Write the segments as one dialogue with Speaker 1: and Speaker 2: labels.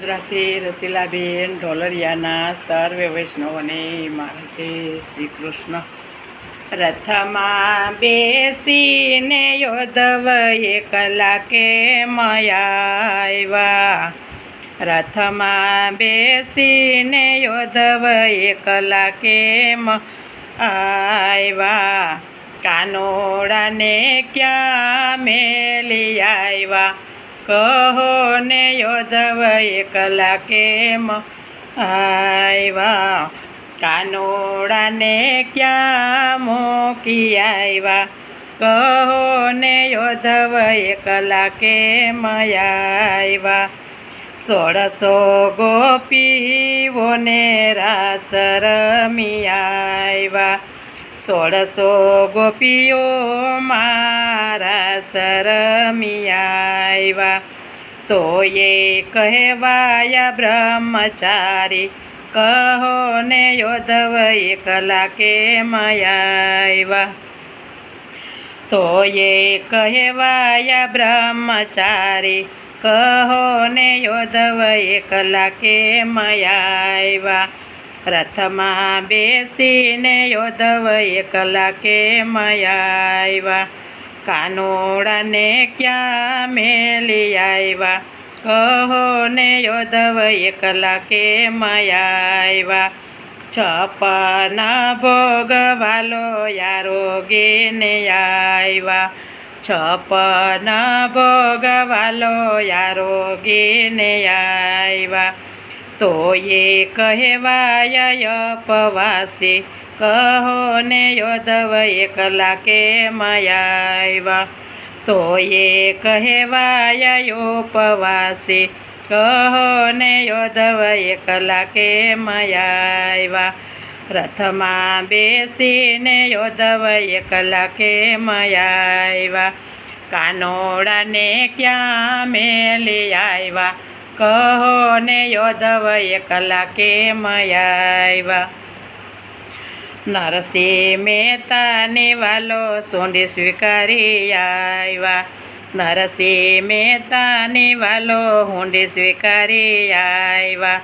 Speaker 1: વડોદરાથી રસીલાબેન, ઢોલરિયાના સર્વે વૈષ્ણવને મારા જય શ્રી કૃષ્ણ. રથમાં બેસીને યોધવ એકલા કે મયાવ્યા રથમાં બેસીને યોધવ એકલા કે આવ્યા કાનોડાને ક્યાં મેલી આવ્યા કહો ને યોધવ એકલા કેમ આવ્યા. કાનોડાને ક્યાં મૂકી આવ્યા? કહો ને યોધવ એકલા કેમ આવ્યા. સોળસો ગોપીઓને રાસ રમી આવ્યા. સોળસો ગોપીઓ મારા સરમી આવ્યા તો એ કહેવાયા બ્રહ્મચારી, કહો ને યોધવ એકલા કે આવ્યા તો એ કહેવાયા બ્રહ્મચારી, કહો ને યોધવ એકલા કે આવ્યા રથમાં બેસીને યોધવ એકલા કેમ આવ્યા કાનોડાને ક્યાં મેલી આવ્યા કહો ને યોધવ એકલા કેમ આવ્યા છપન ભોગવાલો યારોગીને આવ્યા છપન ભોગવાલો યારોગીને આવ્યા તો એ કહેવાય, અપવાસી. કહો ને યોધવ એકલા કે આવ્યા તો એ કહેવાય ઉપવાસી કહો ને યોધવ એકલા કે આવ્યા રથમાં બેસીને યોધવ એકલા કે આવ્યા કાનોડાને ક્યાં મેલી આવ્યા કહો ને યોધવ એકલા કેમ આવ્યા નરસિંહ મહેતાને વાલો સોંડી સ્વીકારી આવ્યા નરસિંહ મહેતાની વાલો હુંડી સ્વીકારી આવ્યા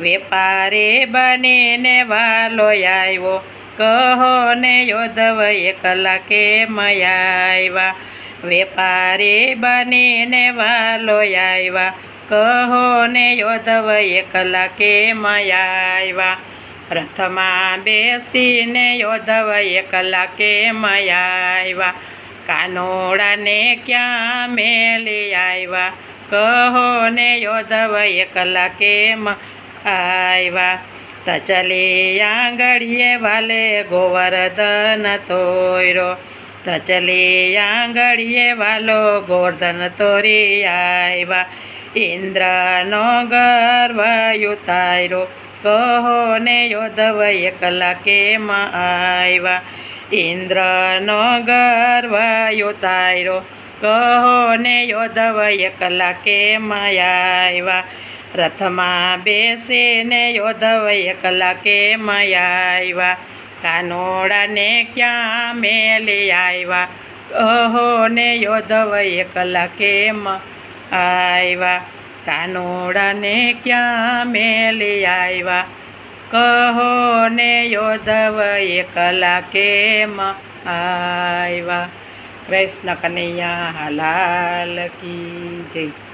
Speaker 1: વેપારી બનીને વાલો આવ્યો કહો ને યોધવ એકલા કેમ આવ્યા વેપારી બનીને વાલો આવ્યા કહો ને યોધવ એકલા કેમ આવ્યા રથમાં બેસીને યોધવ એકલા કેમ આવ્યા કાનોડાને ક્યાં મેલી આવ્યા કહો ને યોધવ એકલા કેમ આવ્યા તચલી આંગળીએ વાલે ગોવર્ધન તોયરો. તચલી આંગળીએ વાલો ગોવર્ધન તોરી આવ્યા ઇન્દ્રનો ગર્વ યુતાયરો કહો ને યોધવ એકલા કેમ આવ્યા ઇન્દ્રનો ગર્વ યુતાયરો કહો ને યોધવ એકલા કેમ આવ્યા રથમાં બેસીને યોધવ એકલા કેમ આવ્યા કાનોડાને ક્યાં મેલી આવ્યા કહો ને યોધવ એકલા કેમ આવ્યા કાનોડાને ક્યાં મેલી આવ્યા કહો ને યોધવ એકલા કેમ આવ્યા કૃષ્ણ કનૈયા હલાલ કી જય.